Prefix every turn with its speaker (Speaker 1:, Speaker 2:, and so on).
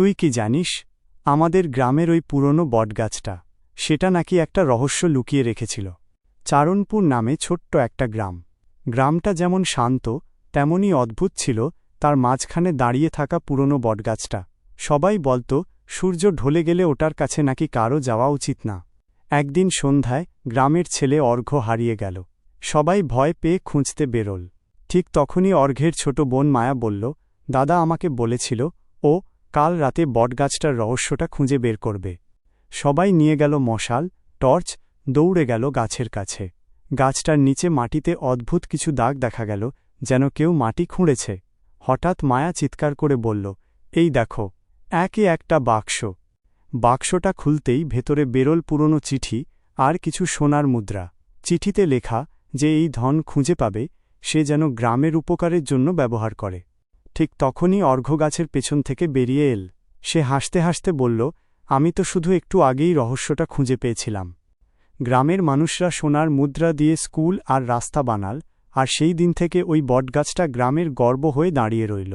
Speaker 1: তুই কি জানিস, আমাদের গ্রামের ওই পুরনো বটগাছটা, সেটা নাকি একটা রহস্য লুকিয়ে রেখেছিল। চারণপুর নামে ছোট্ট একটা গ্রাম। গ্রামটা যেমন শান্ত তেমনই অদ্ভুত ছিল, তার মাঝখানে দাঁড়িয়ে থাকা পুরনো বটগাছটা। সবাই বলত, সূর্য ঢলে গেলে ওটার কাছে নাকি কারও যাওয়া উচিত না। একদিন সন্ধ্যায় গ্রামের ছেলে অর্ঘ্য হারিয়ে গেল। সবাই ভয় পেয়ে খুঁজতে বেরোল। ঠিক তখনই অর্ঘ্যের ছোট বোন মায়া বলল, দাদা আমাকে বলেছিল, ও কাল রাতে বটগাছটার রহস্যটা খুঁজে বের করবে। সবাই নিয়ে গেল মশাল, টর্চ, দৌড়ে গেল গাছের কাছে। গাছটার নিচে মাটিতে অদ্ভুত কিছু দাগ দেখা গেল, যেন কেউ মাটি খুঁড়েছে। হঠাৎ মায়া চিৎকার করে বলল, এই দেখো, একে একটা বাক্স। বাক্সটা খুলতেই ভেতরে বেরোল পুরনো চিঠি আর কিছু সোনার মুদ্রা। চিঠিতে লেখা যে এই ধন খুঁজে পাবে, সে যেন গ্রামের উপকারের জন্য ব্যবহার করে। ঠিক তখনই অর্ঘ্যগাছের পেছন থেকে বেরিয়ে এল। সে হাসতে হাসতে বলল, আমি তো শুধু একটু আগেই রহস্যটা খুঁজে পেয়েছিলাম। গ্রামের মানুষরা সোনার মুদ্রা দিয়ে স্কুল আর রাস্তা বানাল, আর সেই দিন থেকে ওই বটগাছটা গ্রামের গর্ব হয়ে দাঁড়িয়ে রইল।